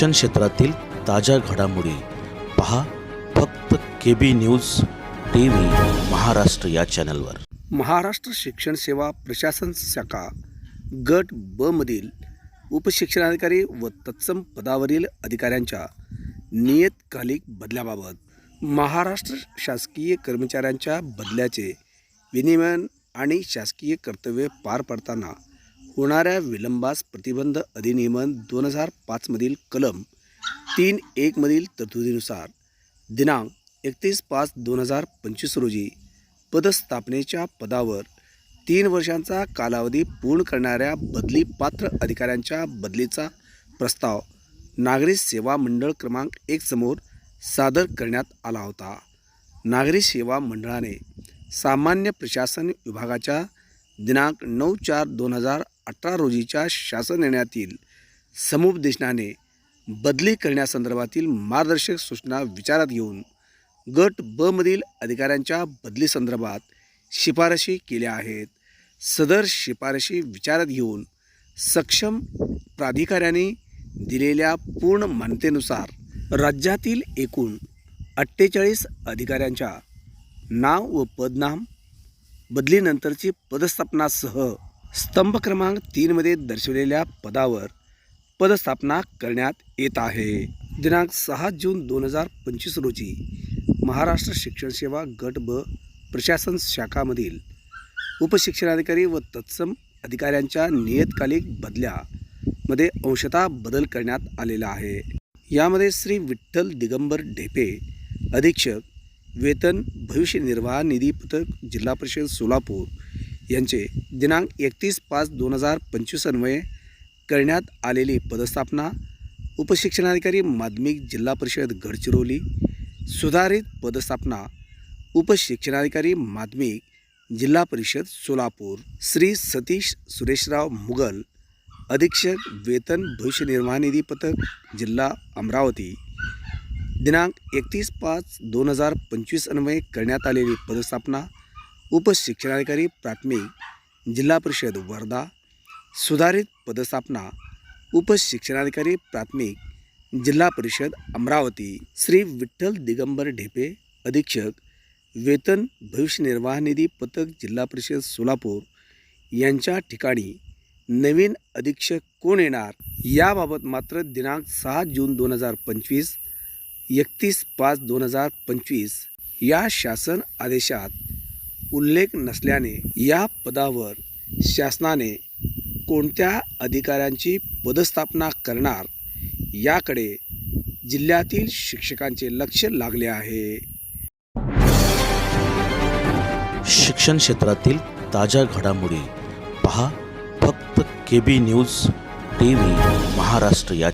शिक्षण क्षेत्रातील ताज्या घडामोडी पहा फक्त K B news T V Maharashtra या चॅनलवर. महाराष्ट्र शिक्षण सेवा प्रशासन शाखा गट ब मधील उपशिक्षणाधिकारी व तत्सम पदावरील अधिकाऱ्यांच्या नियतकालिक बदल्याबाबत महाराष्ट्र शासकीय कर्मचाऱ्यांच्या बदल्याचे विनिमयन आणि शासकीय कर्तव्य पार पडताना होणाऱ्या विलंबास प्रतिबंध अधिनियमन दोन हजार पाचमधील कलम तीन एकमधील तरतुदीनुसार दिनांक एकतीस पाच दोन हजार पंचवीस रोजी पदस्थापनेच्या पदावर तीन वर्षांचा कालावधी पूर्ण करणाऱ्या बदली पात्र अधिकाऱ्यांच्या बदलीचा प्रस्ताव नागरी सेवा मंडळ क्रमांक एक समोर सादर करण्यात आला होता. नागरी सेवा मंडळाने सामान्य प्रशासन विभागाच्या दिनांक नऊ चार दोन हजार अठरा रोजीच्या शासन निर्णयातील समुपदेशनाने बदली करण्यासंदर्भातील मार्गदर्शक सूचना विचारात घेऊन गट बमधील अधिकाऱ्यांच्या बदलीसंदर्भात शिफारशी केल्या आहेत. सदर शिफारशी विचारात घेऊन सक्षम प्राधिकाऱ्यांनी दिलेल्या पूर्ण मान्यतेनुसार राज्यातील एकूण अठ्ठेचाळीस अधिकाऱ्यांच्या नाव व पदनाम बदलीनंतरची पदस्थापनासह स्तंभ क्रमांक तीनमध्ये दर्शवलेल्या पदावर पदस्थापना करण्यात येत आहे. दिनांक सहा जून दोन हजार पंचवीस रोजी महाराष्ट्र शिक्षण सेवा गट ब प्रशासन शाखामधील उपशिक्षणाधिकारी व तत्सम अधिकाऱ्यांच्या नियतकालिक बदल्यामध्ये अंशतः बदल करण्यात आलेला आहे. यामध्ये श्री विठ्ठल दिगंबर ढेपे अधीक्षक वेतन भविष्य निर्वाह निधी पथक जिल्हा परिषद सोलापूर यांचे दिनांक एकतीस पाच दोन हजार पंचवीस अन्वये करण्यात आलेली पदस्थापना उपशिक्षणाधिकारी माध्यमिक जिल्हा परिषद गडचिरोली सुधारित पदस्थापना उपशिक्षणाधिकारी माध्यमिक जिल्हा परिषद सोलापूर श्री सतीश सुरेशराव मुघल अधीक्षक वेतन भविष्य निर्वाह निधी पथक जिल्हा अमरावती दिनांक एकतीस पाच दोन हजार पंचवीस अन्वये करण्यात आलेली पदस्थापना उपशिक्षणाधिकारी प्राथमिक जिल्हा परिषद वर्धा. सुधारित पदस्थापना उपशिक्षणाधिकारी प्राथमिक जिल्हा परिषद अमरावती. श्री विठ्ठल दिगंबर ढेपे अधीक्षक वेतन भविष्य निर्वाह निधी पथक जिल्हा परिषद सोलापूर यांच्या ठिकाणी नवीन अधीक्षक कोण येणार? याबाबत मात्र दिनांक सहा जून दोन हजार पंचवीस एकतीस पाच दोन हजार पंचवीस या शासन आदेशात उल्लेख नसल्याने या पदावर शासनाने कोणत्या अधिकाऱ्यांची पदस्थापना करणार याकडे जिल्ह्यातील शिक्षकांचे लक्ष लागले आहे. शिक्षण क्षेत्रातील ताज्या घडामोडी पहा फक्त K B news T V Maharashtra या